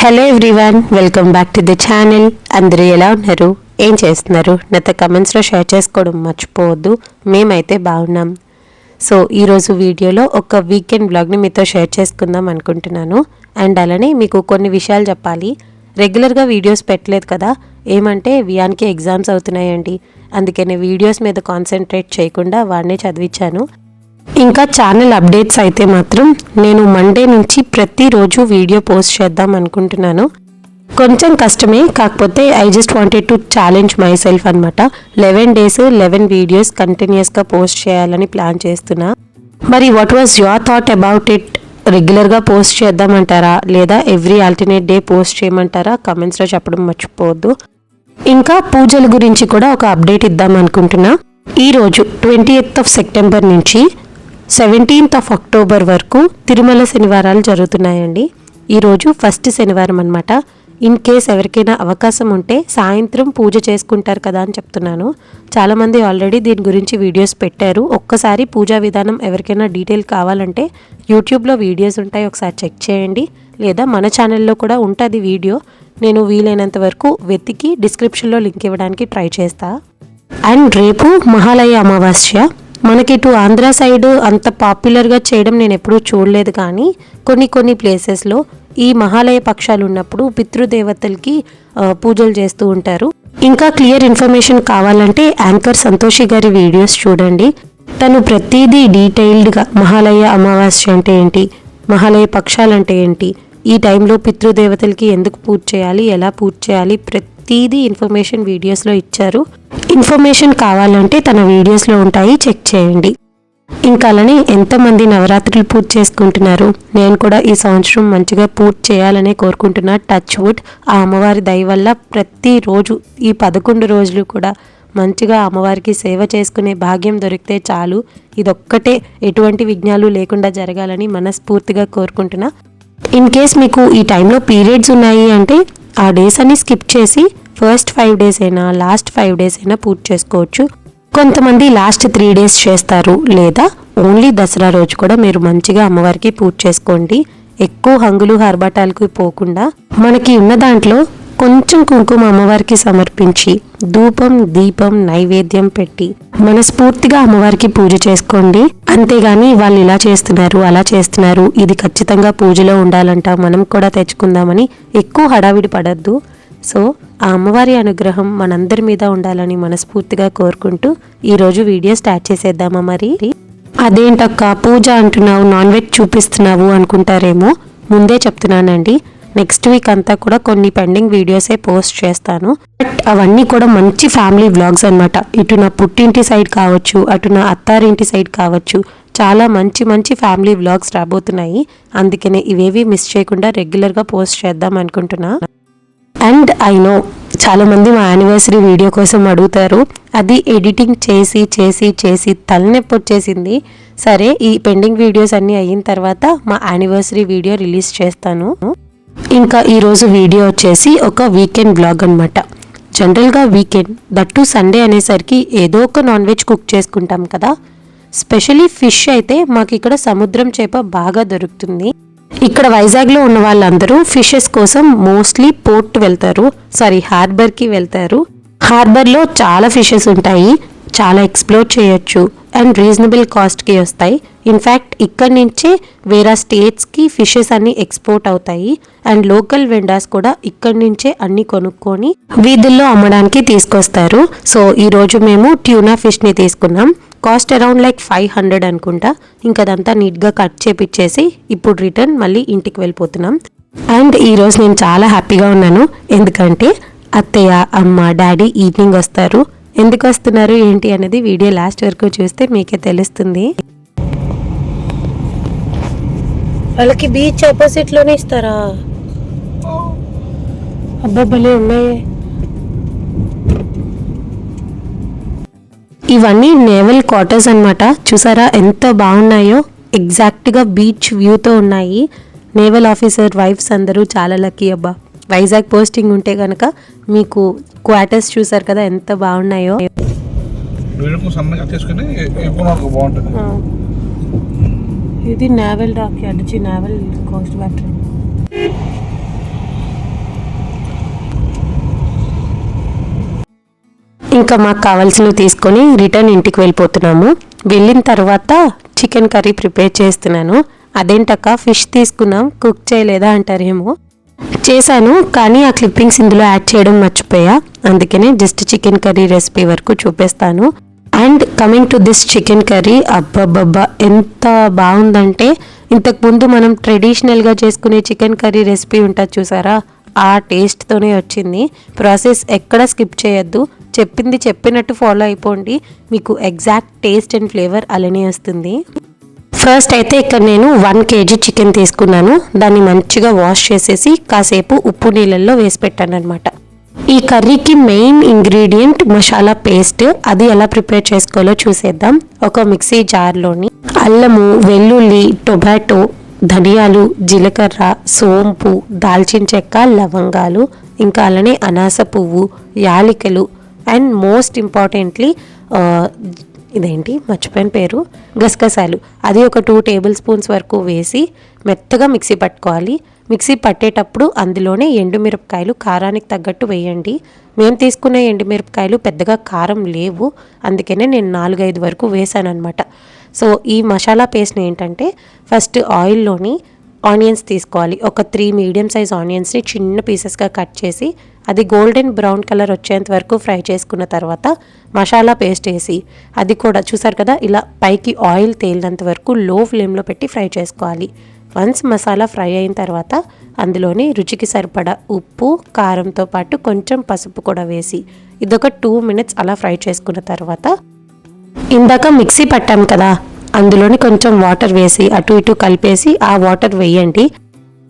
Hello everyone welcome back to the channel అందరూ ఎలా ఉన్నారు? ఏం చేస్తున్నారు? నాతో కమెంట్స్లో షేర్ చేసుకోవడం మర్చిపోవద్దు. మేమైతే బాగున్నాం. సో ఈరోజు వీడియోలో ఒక వీకెండ్ బ్లాగ్ని మీతో షేర్ చేసుకుందాం అనుకుంటున్నాను. అండ్ అలానే మీకు కొన్ని విషయాలు చెప్పాలి. రెగ్యులర్గా వీడియోస్ పెట్టలేదు కదా? ఏమంటే వియాన్కి ఎగ్జామ్స్ అవుతున్నాయండి. అందుకనే వీడియోస్ మీద కాన్సన్ట్రేట్ చేయకుండా వాడినే చదివించాను ఇంకా ఛానల్ అప్డేట్స్ అయితే మాత్రం నేను మండే నుంచి ప్రతిరోజు వీడియో పోస్ట్ చేద్దాం అనుకుంటున్నాను. కొంచెం కష్టమే కాకపోతే I just wanted to challenge myself అనమాట లెవెన్ డేస్ లెవెన్ వీడియోస్ కంటిన్యూస్గా పోస్ట్ చేయాలని ప్లాన్ చేస్తున్నా. మరి what was your thought about it రెగ్యులర్గా పోస్ట్ చేద్దామంటారా? లేదా ఎవ్రీ ఆల్టర్నేట్ డే పోస్ట్ చేయమంటారా? కమెంట్స్లో చెప్పడం మర్చిపోవద్దు. ఇంకా పూజల గురించి కూడా ఒక అప్డేట్ ఇద్దాం అనుకుంటున్నా. ఈరోజు ట్వంటీ ఎయిత్ ఆఫ్ సెప్టెంబర్ నుంచి సెవెంటీన్త్ ఆఫ్ అక్టోబర్ వరకు తిరుమల శనివారాలు జరుగుతున్నాయండి. ఈరోజు ఫస్ట్ శనివారం అనమాట ఇన్ కేస్ ఎవరికైనా అవకాశం ఉంటే సాయంత్రం పూజ చేసుకుంటారు కదా అని చెప్తున్నాను. చాలామంది ఆల్రెడీ దీని గురించి వీడియోస్ పెట్టారు. ఒక్కసారి పూజా విధానం ఎవరికైనా డీటెయిల్ కావాలంటే యూట్యూబ్లో వీడియోస్ ఉంటాయి. ఒకసారి చెక్ చేయండి. లేదా మన ఛానల్లో కూడా ఉంటుంది వీడియో. నేను వీలైనంత వరకు వెతికి డిస్క్రిప్షన్లో లింక్ ఇవ్వడానికి ట్రై చేస్తా. అండ్ రేపు మహాలయ అమావాస్య. మనకి ఇటు ఆంధ్ర సైడ్ అంత పాపులర్గా చేయడం నేను ఎప్పుడూ చూడలేదు కానీ కొన్ని కొన్ని ప్లేసెస్లో ఈ మహాలయ పక్షాలు ఉన్నప్పుడు పితృదేవతలకి పూజలు చేస్తూ ఉంటారు. ఇంకా క్లియర్ ఇన్ఫర్మేషన్ కావాలంటే యాంకర్ సంతోషి గారి వీడియోస్ చూడండి. తను ప్రతిదీ డీటెయిల్డ్గా మహాలయ అమావాస్య అంటే ఏంటి మహాలయ పక్షాలంటే ఏంటి ఈ టైంలో పితృదేవతలకి ఎందుకు పూజ చేయాలి ఎలా పూజ చేయాలి ప్రతిదీ ఇన్ఫర్మేషన్ వీడియోస్లో ఇచ్చారు. ఇన్ఫర్మేషన్ కావాలంటే తన వీడియోస్లో ఉంటాయి చెక్ చేయండి. ఇంకా అలానే ఎంతమంది నవరాత్రులు పూర్తి చేసుకుంటున్నారు? నేను కూడా ఈ సంవత్సరం మంచిగా పూర్తి చేయాలనే కోరుకుంటున్నా. టచ్ వుడ్ ఆ అమ్మవారి దయ వల్ల ప్రతిరోజు ఈ పదకొండు రోజులు కూడా మంచిగా అమ్మవారికి సేవ చేసుకునే భాగ్యం దొరికితే చాలు. ఇదొక్కటే ఎటువంటి విఘ్నాలు లేకుండా జరగాలని మనస్ఫూర్తిగా కోరుకుంటున్నా. ఇన్ కేస్ మీకు ఈ టైంలో పీరియడ్స్ ఉన్నాయి అంటే ఆ డేస్ అన్ని స్కిప్ చేసి ఫస్ట్ ఫైవ్ డేస్ అయినా లాస్ట్ ఫైవ్ డేస్ అయినా పూర్తి చేసుకోవచ్చు. కొంతమంది లాస్ట్ త్రీ డేస్ చేస్తారు లేదా ఓన్లీ దసరా రోజు కూడా మీరు మంచిగా అమ్మవారికి పూజ చేసుకోండి. ఎక్కువ హంగులు హర్బటాలకు పోకుండా మనకి ఉన్న దాంట్లో కొంచెం కుంకుమ అమ్మవారికి సమర్పించి ధూపం దీపం నైవేద్యం పెట్టి మనస్ఫూర్తిగా అమ్మవారికి పూజ చేసుకోండి. అంతేగాని వాళ్ళు ఇలా చేస్తున్నారు అలా చేస్తున్నారు. ఇది ఖచ్చితంగా పూజలో ఉండాలంట. మనం కూడా తెచ్చుకుందామని ఎక్కువ హడావిడి పడద్దు. సో ఆ అమ్మవారి అనుగ్రహం మనందరి మీద ఉండాలని మనస్ఫూర్తిగా కోరుకుంటూ ఈరోజు వీడియో స్టార్ట్ చేసేద్దామా మరి? అదేంటక్క? పూజ అంటున్నావు నాన్ వెజ్ చూపిస్తున్నావు అనుకుంటారేమో? ముందే చెప్తున్నానండి. నెక్స్ట్ వీక్ అంతా కూడా కొన్ని పెండింగ్ వీడియోసే పోస్ట్ చేస్తాను. బట్ అవన్నీ కూడా మంచి ఫ్యామిలీ వ్లాగ్స్ అన్నమాట. ఇటు నా పుట్టింటి సైడ్ కావచ్చు అటు నా అత్తారింటి సైడ్ కావచ్చు చాలా మంచి మంచి ఫ్యామిలీ వ్లాగ్స్ రాబోతున్నాయి. అందుకనే ఇవేవి మిస్ చేయకుండా రెగ్యులర్గా పోస్ట్ చేద్దాం అనుకుంటున్నా. అండ్ ఐ నో చాలామంది మా యానివర్సరీ వీడియో కోసం అడుగుతారు. అది ఎడిటింగ్ చేసి చేసి చేసి తలనొప్పి వచ్చేసింది. సరే ఈ పెండింగ్ వీడియోస్ అన్నీ అయిన తర్వాత మా యానివర్సరీ వీడియో రిలీజ్ చేస్తాను. ఇంకా ఈరోజు వీడియో వచ్చేసి ఒక వీకెండ్ బ్లాగ్ అనమాట జనరల్గా వీకెండ్ దట్టు సండే అనేసరికి ఏదో ఒక నాన్ వెజ్ కుక్ చేసుకుంటాం కదా. స్పెషలీ ఫిష్ అయితే మాకు ఇక్కడ సముద్రం చేప బాగా దొరుకుతుంది. ఇక్కడ వైజాగ్లో ఉన్న వాళ్ళందరూ ఫిషెస్ కోసం మోస్ట్లీ పోర్ట్ వెళ్తారు. సారీ హార్బర్కి వెళ్తారు. హార్బర్లో చాలా ఫిషెస్ ఉంటాయి. చాలా ఎక్స్ప్లోర్ చేయొచ్చు అండ్ రీజనబుల్ కాస్ట్కి వస్తాయి. ఇన్ఫ్యాక్ట్ ఇక్కడి నుంచే వేరే స్టేట్స్కి ఫిషెస్ అన్ని ఎక్స్పోర్ట్ అవుతాయి అండ్ లోకల్ వెండర్స్ కూడా ఇక్కడి నుంచే అన్ని కొనుక్కొని వీధుల్లో అమ్మడానికి తీసుకొస్తారు. సో ఈరోజు మేము ట్యూనా ఫిష్ని తీసుకున్నాం. Cost around like five hundred అనుకుంటా. ఇంకా అదంతా నీట్గా కట్ చేపిచ్చేసి ఇప్పుడు రిటర్న్ మళ్ళీ ఇంటికి వెళ్ళిపోతున్నాం. అండ్ ఈరోజు నేను చాలా హ్యాపీగా ఉన్నాను. ఎందుకంటే అత్తయ్య అమ్మ డాడీ ఈవినింగ్ వస్తారు. ఎందుకు వస్తున్నారు ఏంటి అనేది వీడియో లాస్ట్ వరకు చూస్తే మీకే తెలుస్తుంది. వాళ్ళకి బీచ్ ఆపోజిట్లోనే ఇస్తారా? అబ్బా భలే ఉన్నాయి. ఇవన్నీ నేవల్ క్వార్టర్స్ అన్నమాట. చూసారా ఎంత బాగున్నాయో? ఎగ్జాక్ట్గా బీచ్ వ్యూతో ఉన్నాయి. నేవల్ ఆఫీసర్ వైఫ్స్ అందరూ చాలా లక్కీ అబ్బా. వైజాగ్ పోస్టింగ్ ఉంటే కనుక మీకు క్వార్టర్స్ చూసారు కదా ఎంత బాగున్నాయో. ఇది నావెల్ రాక్ అడిచి నావెల్ కోస్ట్ బ్యాటరీ ఇంకా మాకు కావాల్సినవి తీసుకొని రిటర్న్ ఇంటికి వెళ్ళిపోతున్నాము. వెళ్ళిన తర్వాత చికెన్ కర్రీ ప్రిపేర్ చేస్తున్నాను. అదేంటక్క ఫిష్ తీసుకున్నాం కుక్ చేయలేదా అంటారేమో. చేశాను కానీ ఆ క్లిప్పింగ్స్ ఇందులో యాడ్ చేయడం మర్చిపోయా. అందుకనే జస్ట్ చికెన్ కర్రీ రెసిపీ వరకు చూపిస్తాను. And coming to this chicken curry అబ్బబ్బబ్బా ఎంత బాగుందంటే ఇంతకు ముందు మనం ట్రెడిషనల్గా చేసుకునే చికెన్ కర్రీ రెసిపీ ఉంటుంది చూసారా? ఆ టేస్ట్తోనే వచ్చింది. ప్రాసెస్ ఎక్కడ స్కిప్ చేయొద్దు. చెప్పింది చెప్పినట్టు ఫాలో అయిపోండి. మీకు ఎగ్జాక్ట్ టేస్ట్ అండ్ ఫ్లేవర్ అలానే వస్తుంది. ఫస్ట్ అయితే ఇక్కడ నేను వన్ కేజీ చికెన్ తీసుకున్నాను. దాన్ని మంచిగా వాష్ చేసేసి కాసేపు ఉప్పు నీళ్ళల్లో వేసి పెట్టాను అనమాట ఈ కర్రీకి మెయిన్ ఇంగ్రీడియంట్ మసాలా పేస్ట్ అది ఎలా ప్రిపేర్ చేసుకోవాలో చూసేద్దాం. ఒక మిక్సీ జార్లోని అల్లము వెల్లుల్లి టొబాటో ధనియాలు జీలకర్ర సోంపు దాల్చిన చెక్క లవంగాలు ఇంకా అలానే అనాస పువ్వు యాలికలు అండ్ మోస్ట్ ఇంపార్టెంట్లీ ఇదేంటి? మర్చిపోయిన పేరు. గసగసాలు. అది ఒక టూ టేబుల్ స్పూన్స్ వరకు వేసి మెత్తగా మిక్సీ పట్టుకోవాలి. మిక్సీ పట్టేటప్పుడు అందులోనే ఎండుమిరపకాయలు కారానికి తగ్గట్టు వేయండి. మేము తీసుకునే ఎండుమిరపకాయలు పెద్దగా కారం లేవు. అందుకనే నేను నాలుగైదు వరకు వేసాను అనమాట సో ఈ మసాలా పేస్ట్ని ఏంటంటే ఫస్ట్ ఆయిల్లోని ఆనియన్స్ తీసుకోవాలి. ఒక త్రీ మీడియం సైజ్ ఆనియన్స్ని చిన్న పీసెస్గా కట్ చేసి అది గోల్డెన్ బ్రౌన్ కలర్ వచ్చేంత వరకు ఫ్రై చేసుకున్న తర్వాత మసాలా పేస్ట్ వేసి అది కూడా చూసారు కదా ఇలా పైకి ఆయిల్ తేలినంత వరకు లో ఫ్లేమ్లో పెట్టి ఫ్రై చేసుకోవాలి. వన్స్ మసాలా ఫ్రై అయిన తర్వాత అందులోని రుచికి సరిపడా ఉప్పు కారంతో పాటు కొంచెం పసుపు కూడా వేసి ఇదొక టూ మినిట్స్ అలా ఫ్రై చేసుకున్న తర్వాత ఇందాక మిక్సీ పట్టాం కదా అందులోని కొంచెం వాటర్ వేసి అటు ఇటు కలిపేసి ఆ వాటర్ వేయండి.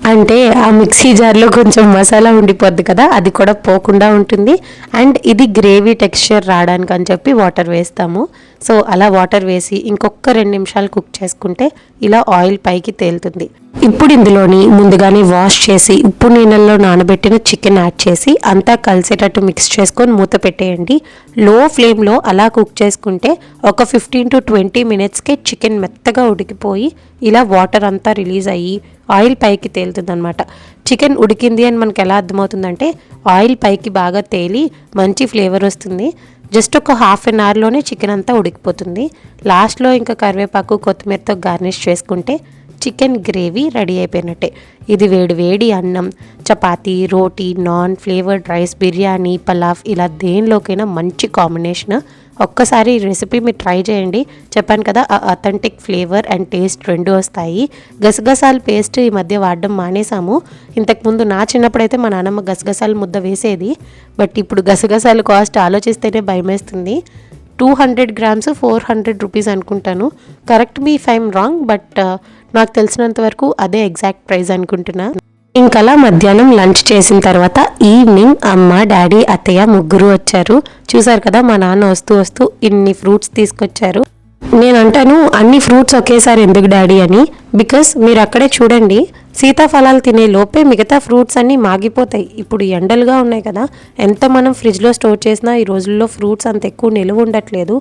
అంటే ఆ మిక్సీ జార్లో కొంచెం మసాలా ఉండిపోద్ది కదా అది కూడా పోకుండా ఉంటుంది. అండ్ ఇది గ్రేవీ టెక్స్చర్ రావడానికి అని చెప్పి వాటర్ వేస్తాము. సో అలా వాటర్ వేసి ఇంకొక రెండు నిమిషాలు కుక్ చేసుకుంటే ఇలా ఆయిల్ పైకి తేలుతుంది. ఇప్పుడు ఇందులోని ముందుగానే వాష్ చేసి ఉప్పు నీళ్ళల్లో నానబెట్టిన చికెన్ యాడ్ చేసి అంతా కలిసేటట్టు మిక్స్ చేసుకొని మూత పెట్టేయండి. లో ఫ్లేమ్లో అలా కుక్ చేసుకుంటే ఒక ఫిఫ్టీన్ టు ట్వంటీ మినిట్స్కే చికెన్ మెత్తగా ఉడికిపోయి ఇలా వాటర్ అంతా రిలీజ్ అయ్యి ఆయిల్ పైకి తేలుతుంది అనమాట చికెన్ ఉడికింది అని మనకు ఎలా అర్థమవుతుందంటే ఆయిల్ పైకి బాగా తేలి మంచి ఫ్లేవర్ వస్తుంది. జస్ట్ ఒక హాఫ్ అన్ అవర్లోనే చికెన్ అంతా ఉడికిపోతుంది. లాస్ట్లో ఇంకా కరివేపాకు కొత్తిమీరతో గార్నిష్ చేసుకుంటే చికెన్ గ్రేవీ రెడీ అయిపోయినట్టే. ఇది వేడి వేడి అన్నం చపాతి రోటీ నాన్ ఫ్లేవర్డ్ రైస్ బిర్యానీ పలావ్ ఇలా దేనిలోకైనా మంచి కాంబినేషన్. ఒక్కసారి ఈ రెసిపీ మీరు ట్రై చేయండి. చెప్పాను కదా అథెంటిక్ ఫ్లేవర్ అండ్ టేస్ట్ రెండు వస్తాయి. గసగసాల పేస్ట్ ఈ మధ్య వాడడం మానేసాము ఇంతకుముందు నా చిన్నప్పుడైతే మా నాన్నమ్మ గసగసాల ముద్ద వేసేది. బట్ ఇప్పుడు గసగసాల కాస్ట్ ఆలోచిస్తేనే భయమేస్తుంది. Two hundred grams four hundred rupees అనుకుంటాను. Correct me if wrong but నాకు తెలిసినంత వరకు అదే ఎగ్జాక్ట్ ప్రైస్ అనుకుంటున్నా. ఇంకలా మధ్యాహ్నం లంచ్ చేసిన తర్వాత ఈవినింగ్ అమ్మ డాడీ అత్తయ్య ముగ్గురు వచ్చారు. చూసారు కదా మా నాన్న వస్తూ వస్తూ ఇన్ని ఫ్రూట్స్ తీసుకొచ్చారు. నేను అంటాను అన్ని ఫ్రూట్స్ ఒకేసారి ఎందుకు డాడీ అని? బికాస్ మీరు అక్కడే చూడండి సీతాఫలాలు తినే లోపే మిగతా ఫ్రూట్స్ అన్నీ మాగిపోతాయి. ఇప్పుడు ఎండలుగా ఉన్నాయి కదా ఎంత మనం ఫ్రిడ్జ్లో స్టోర్ చేసినా ఈ రోజుల్లో ఫ్రూట్స్ అంత ఎక్కువ నిలువ ఉండట్లేదు.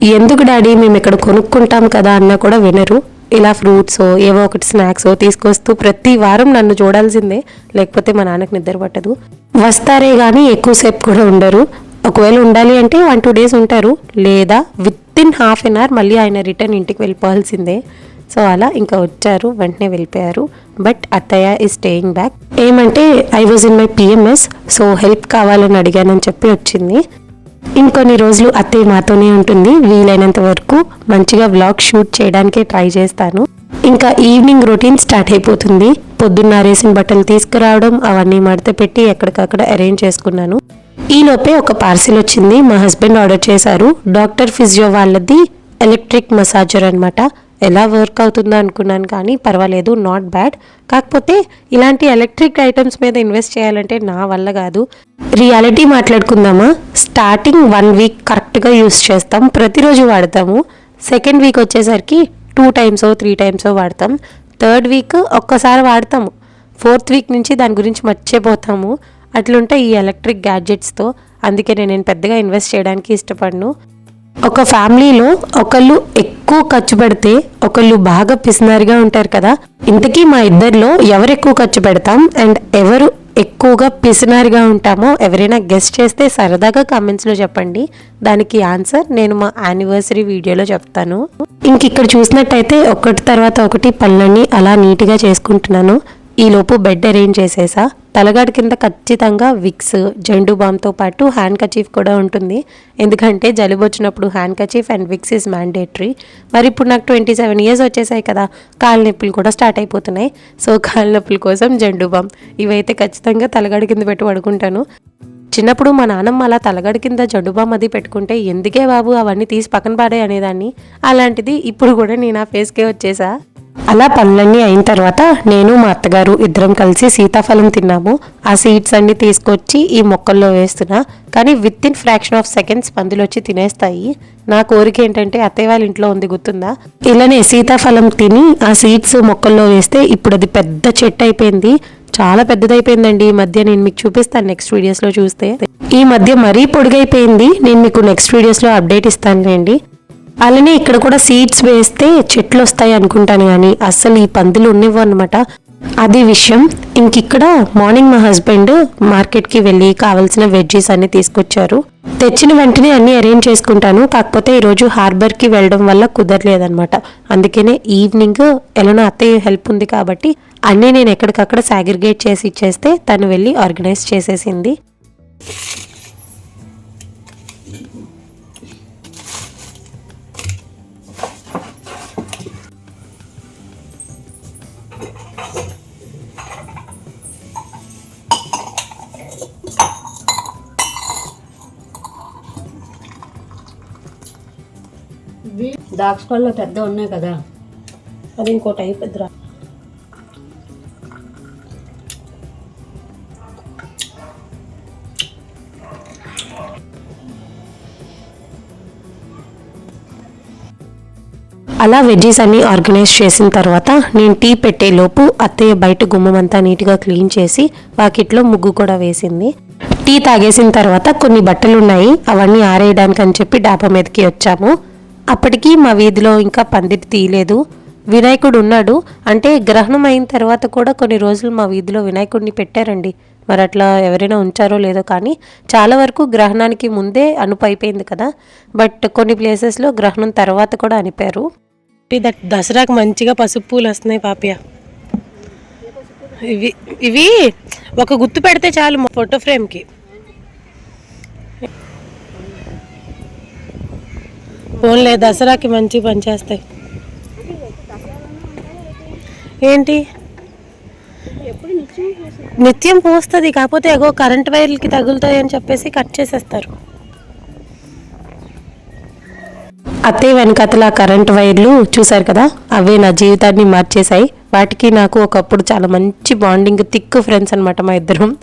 ఎందుకు డాడీ మేము ఇక్కడ కొనుక్కుంటాం కదా అన్నా కూడా వినరు. ఇలా ఫ్రూట్స్ ఏవో ఒకటి స్నాక్స్ తీసుకొస్తూ ప్రతి వారం నన్ను చూడాల్సిందే. లేకపోతే మా నాన్నకి నిద్ర పట్టదు. వస్తారే కానీ ఎక్కువసేపు కూడా ఉండరు. ఒకవేళ ఉండాలి అంటే వన్ టూ డేస్ ఉంటారు. లేదా within half an hour మళ్ళీ ఆయన రిటర్న్ ఇంటికి వెళ్ళిపోవాల్సిందే. సో అలా ఇంకా వచ్చారు వెంటనే వెళ్ళిపోయారు. బట్ అత్తయ్య ఈ స్టేయింగ్ బ్యాక్ ఏమంటే I was in my PMS so help కావాలని అడిగానని చెప్పి వచ్చింది. ఇంకొన్ని రోజులు అత్తయ్య మాతోనే ఉంటుంది. వీలైనంత వరకు మంచిగా వ్లాగ్ షూట్ చేయడానికే ట్రై చేస్తాను. ఇంకా ఈవినింగ్ రొటీన్ స్టార్ట్ అయిపోతుంది. పొద్దున్న రేసిన బట్టలు తీసుకురావడం అవన్నీ మడత పెట్టి ఎక్కడికక్కడ అరేంజ్ చేసుకున్నాను. ఈలోపే ఒక పార్సిల్ వచ్చింది. మా హస్బెండ్ ఆర్డర్ చేశారు. డాక్టర్ ఫిజియో వాళ్ళది ఎలక్ట్రిక్ మసాజర్ అనమాట ఎలా వర్క్ అవుతుందో అనుకున్నాను కానీ పర్వాలేదు నాట్ బ్యాడ్ కాకపోతే ఇలాంటి ఎలక్ట్రిక్ ఐటమ్స్ మీద ఇన్వెస్ట్ చేయాలంటే నా వల్ల కాదు. రియాలిటీ మాట్లాడుకుందామా? స్టార్టింగ్ వన్ వీక్ కరెక్ట్గా యూస్ చేస్తాం ప్రతిరోజు వాడతాము. సెకండ్ వీక్ వచ్చేసరికి టూ టైమ్స్ త్రీ టైమ్స్ వాడతాం. థర్డ్ వీక్ ఒక్కసారి వాడతాము. ఫోర్త్ వీక్ నుంచి దాని గురించి మర్చిపోతాము. అట్లుంటే ఈ ఎలక్ట్రిక్ గ్యాడ్జెట్స్తో అందుకే నేను పెద్దగా ఇన్వెస్ట్ చేయడానికి ఇష్టపడను. ఒక ఫ్యామిలీలో ఒకళ్ళు ఎక్కువ ఖర్చు పెడితే ఒకళ్ళు బాగా పిసినారిగా ఉంటారు కదా. ఇంతకీ మా ఇద్దరిలో ఎవరు ఎక్కువ ఖర్చు పెడతాం అండ్ ఎవరు ఎక్కువగా పిసినారిగా ఉంటామో ఎవరైనా గెస్ట్ చేస్తే సరదాగా కామెంట్స్లో చెప్పండి. దానికి ఆన్సర్ నేను మా యానివర్సరీ వీడియోలో చెప్తాను. ఇంక ఇక్కడ చూసినట్టయితే ఒకటి తర్వాత ఒకటి పనులన్నీ అలా నీట్గా చేసుకుంటున్నాను. ఈలోపు బెడ్ అరేంజ్ చేసేసా. తలగాడి కింద ఖచ్చితంగా విక్స్ జెండు బామ్తో పాటు హ్యాండ్ కచీఫ్ కూడా ఉంటుంది. ఎందుకంటే జలుబు వచ్చినప్పుడు handkerchief and Vicks is mandatory. మరి ఇప్పుడు నాకు ట్వంటీ సెవెన్ ఇయర్స్ వచ్చేసాయి కదా. కాళ్ళ నొప్పులు కూడా స్టార్ట్ అయిపోతున్నాయి. సో కాళ్ళ నొప్పుల కోసం జెండు బామ్ ఇవైతే ఖచ్చితంగా తలగాడి కింద పెట్టి పడుకుంటాను. చిన్నప్పుడు మా నాన్నమ్మ అలా తలగడి కింద జడుబామ్ అది పెట్టుకుంటే ఎందుకే బాబు అవన్నీ తీసి పక్కన పాడే అనేదాన్ని. అలాంటిది ఇప్పుడు కూడా నేను ఆ ఫేస్కే వచ్చేసా. అలా పనులన్నీ అయిన తర్వాత నేను మా అత్తగారు ఇద్దరం కలిసి సీతాఫలం తిన్నాము. ఆ సీడ్స్ అన్ని తీసుకొచ్చి ఈ మొక్కల్లో వేస్తున్నా. కానీ within fraction of seconds పందులు వచ్చి తినేస్తాయి. నా కోరిక ఏంటంటే అత్తయ్య వాళ్ళ ఇంట్లో ఉంది గుర్తుందా? ఇలానే సీతాఫలం తిని ఆ సీడ్స్ మొక్కల్లో వేస్తే ఇప్పుడు అది పెద్ద చెట్టు అయిపోయింది. చాలా పెద్దదైపోయిందండి ఈ మధ్య. నేను మీకు చూపిస్తాను నెక్స్ట్ వీడియోస్లో చూస్తే. ఈ మధ్య మరీ పొడిగైపోయింది. నేను మీకు నెక్స్ట్ వీడియోస్లో అప్డేట్ ఇస్తానులేండి. అలానే ఇక్కడ కూడా సీడ్స్ వేస్తే చెట్లు వస్తాయి అనుకుంటాను కానీ అస్సలు ఈ పందులు ఉన్నివ్వు అనమాట అది విషయం ఇంక ఇక్కడ మార్నింగ్ మా హస్బెండ్ మార్కెట్కి వెళ్ళి కావాల్సిన వెజ్జీస్ అన్ని తీసుకొచ్చారు. తెచ్చిన వెంటనే అన్ని అరేంజ్ చేసుకుంటాను కాకపోతే ఈరోజు హార్బర్కి వెళ్ళడం వల్ల కుదరలేదనమాట అందుకనే ఈవినింగ్ ఎలానో అత్తయ్య హెల్ప్ ఉంది కాబట్టి అన్నీ నేను ఎక్కడికక్కడ సాగ్రిగేట్ చేసి ఇచ్చేస్తే తను వెళ్ళి ఆర్గనైజ్ చేసేసింది. దాక్షపళ్ళు పెద్ద ఉన్నాయి కదా. అది ఇంకో టైప్ ఎదురా అలా వెజ్జీస్ అన్నీ ఆర్గనైజ్ చేసిన తర్వాత నేను టీ పెట్టే లోపు అత్తయ్య బయట గుమ్మం అంతా నీట్గా క్లీన్ చేసి వాకిట్లో ముగ్గు కూడా వేసింది. టీ తాగేసిన తర్వాత కొన్ని బట్టలు ఉన్నాయి అవన్నీ ఆరేయడానికి అని చెప్పి డాబా మీదకి వచ్చాము. అప్పటికీ మా వీధిలో ఇంకా పందిరి తీయలేదు. వినాయకుడు ఉన్నాడు. అంటే గ్రహణం అయిన తర్వాత కూడా కొన్ని రోజులు మా వీధిలో వినాయకుడిని పెట్టారండి. మరి అట్లా ఎవరైనా ఉంచారో లేదో కానీ చాలా వరకు గ్రహణానికి ముందే అనుపు అయిపోయింది కదా. బట్ కొన్ని ప్లేసెస్లో గ్రహణం తర్వాత కూడా అనిపారు. దట్ దసరాకు మంచిగా పసుపు పూలు వస్తున్నాయి పాపియా. ఇవి ఇవి ఒక గుర్తు పెడితే చాలు మా ఫోటో ఫ్రేమ్కి. ఓన్లే దసరాకి మంచి పని చేస్తాయి. ఏంటి? నిత్యం పోస్తుంది కాకపోతే ఎగో కరెంట్ వైర్లకి తగులుతాయి అని చెప్పేసి కట్ చేసేస్తారు. అత్తయ్య వెనకతల కరెంట్ వైర్లు చూసారు కదా? అవే నా జీవితాన్ని మార్చేశాయి. వాటికి నాకు ఒకప్పుడు చాలా మంచి బాండింగ్ థిక్ ఫ్రెండ్స్ అనమాట మా ఇద్దరం.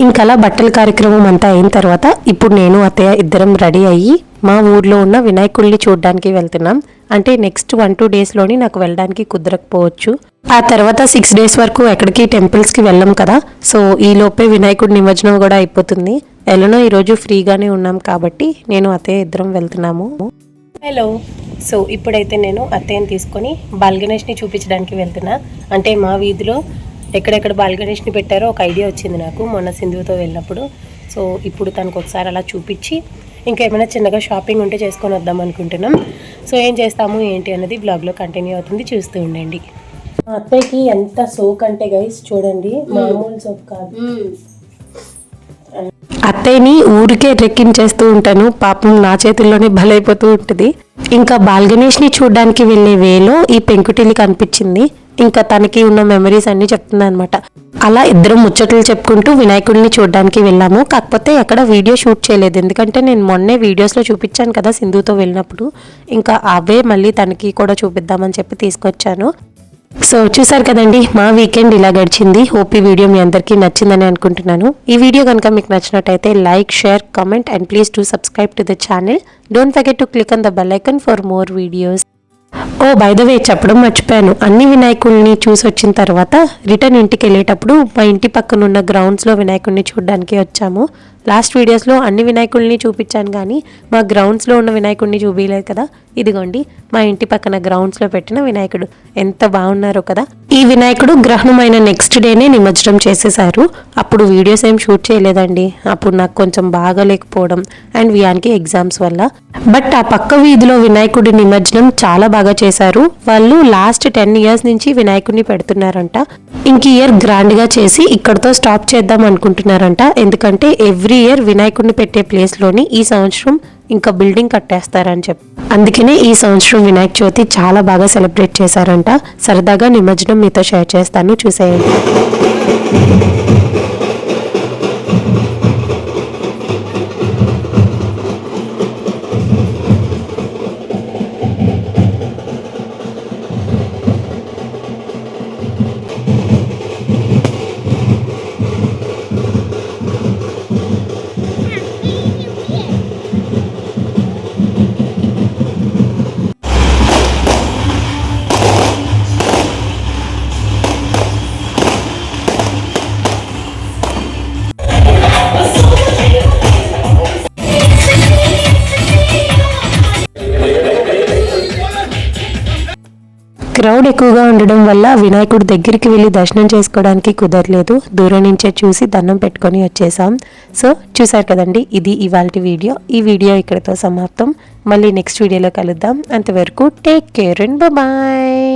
ఇంకలా బట్టల కార్యక్రమం అంతా అయిన తర్వాత ఇప్పుడు నేను అత్తయ్య ఇద్దరం రెడీ అయ్యి మా ఊర్లో ఉన్న వినాయకుడిని చూడడానికి వెళ్తున్నాం. అంటే నెక్స్ట్ వన్ టూ డేస్లోని నాకు వెళ్ళడానికి కుదరకపోవచ్చు. ఆ తర్వాత సిక్స్ డేస్ వరకు ఎక్కడికి టెంపుల్స్కి వెళ్ళం కదా. సో ఈ లోపే వినాయకుడి నిమజ్జనం కూడా అయిపోతుంది. ఎలానో ఈరోజు ఫ్రీగానే ఉన్నాం కాబట్టి నేను అత్తయ్య ఇద్దరం వెళ్తున్నాము. హలో సో ఇప్పుడైతే నేను అత్తయ్యని తీసుకొని బాల్గణేష్ని చూపించడానికి వెళ్తున్నా. అంటే మా వీధిలో ఎక్కడెక్కడ బాల్గణేష్ని పెట్టారో ఒక ఐడియా వచ్చింది నాకు. మొన్న సింధువుతో వెళ్ళినప్పుడు. సో ఇప్పుడు తనకు ఒకసారి అలా చూపించి ఇంకా ఏమైనా చిన్నగా షాపింగ్ ఉంటే చేసుకొని వద్దాం అనుకుంటున్నాం. సో ఏం చేస్తాము ఏంటి అన్నది బ్లాగ్లో కంటిన్యూ అవుతుంది. చూస్తూ ఉండండి. మా అత్తయ్యకి ఎంత సోక్ అంటే గైస్ చూడండి. మామూలు సోక్ కాదు. అత్తయ్యని ఊరికే రెక్కించేస్తూ ఉంటాను. పాపం నా చేతుల్లోనే బలైపోతూ ఉంటుంది. ఇంకా బాల్గణేష్ని చూడడానికి వెళ్ళే వేలో ఈ పెంకుటిల్లి కనిపించింది. ఇంకా తనకి ఉన్న మెమరీస్ అన్ని చెప్తుంది అనమాట అలా ఇద్దరం ముచ్చట్లు చెప్పుకుంటూ వినాయకుడిని చూడడానికి వెళ్ళాము. కాకపోతే అక్కడ వీడియో షూట్ చేయలేదు. ఎందుకంటే నేను మొన్నే వీడియోస్లో చూపించాను కదా సింధుతో వెళ్ళినప్పుడు. ఇంకా అవే మళ్ళీ తనకి కూడా చూపిద్దామని చెప్పి తీసుకొచ్చాను. సో చూసారు కదండి మా వీకెండ్ ఇలా గడిచింది. హోప్ ఈ వీడియో మీ అందరికీ నచ్చిందని అనుకుంటున్నాను. ఈ వీడియో కనుక మీకు నచ్చినట్టయితే like share comment and please to subscribe to the channel don't forget to click on the bell icon for more videos ఓ వే చెప్పడం మర్చిపోయాను. అన్ని వినాయకుల్ని చూసి వచ్చిన తర్వాత రిటర్న్ ఇంటికి వెళ్ళేటప్పుడు మా ఇంటి పక్కన ఉన్న గ్రౌండ్స్లో వినాయకుడిని చూడడానికి వచ్చాము. లాస్ట్ వీడియోస్లో అన్ని వినాయకుల్ని చూపించాను కానీ మా గ్రౌండ్స్లో ఉన్న వినాయకుడిని చూపించలేదు కదా. ఇదిగోండి మా ఇంటి పక్కన గ్రౌండ్స్లో పెట్టిన వినాయకుడు. ఎంత బాగున్నారో కదా. ఈ వినాయకుడు గ్రహణమైన నెక్స్ట్ డేనే నిమజ్జనం చేసేసారు. అప్పుడు వీడియోస్ ఏం షూట్ చేయలేదండి. అప్పుడు నాకు కొంచెం బాగాలేకపోవడం అండ్ వియాన్కి ఎగ్జామ్స్ వల్ల. బట్ ఆ పక్క వీధిలో వినాయకుడి నిమజ్జనం చాలా బాగా చేశారు. వాళ్ళు లాస్ట్ టెన్ ఇయర్స్ నుంచి వినాయకుడిని పెడుతున్నారంట. ఇంక ఇయర్ గ్రాండ్గా చేసి ఇక్కడతో స్టాప్ చేద్దాం అనుకుంటున్నారంట. ఎందుకంటే ఎవ్రీ ఇయర్ వినాయకుడిని పెట్టే ప్లేస్లోని ఈ సంవత్సరం ఇంకా బిల్డింగ్ కట్టేస్తారని చెప్పి. అందుకనే ఈ సంవత్సరం వినాయక చవితి చాలా బాగా సెలబ్రేట్ చేశారంట. సరదాగా నిమజ్జనం మీతో షేర్ చేస్తాను. చూసేయండి. క్రౌడ్ ఎక్కువగా ఉండడం వల్ల వినాయకుడి దగ్గరికి వెళ్ళి దర్శనం చేసుకోవడానికి కుదరలేదు. దూరం నుంచే చూసి దండం పెట్టుకొని వచ్చేసాం. సో చూసారు కదండి ఇది ఇవాళ వీడియో. ఈ వీడియో ఇక్కడితో సమాప్తం. మళ్ళీ నెక్స్ట్ వీడియోలో కలుద్దాం. అంతవరకు టేక్ కేర్ అండ్ బాయ్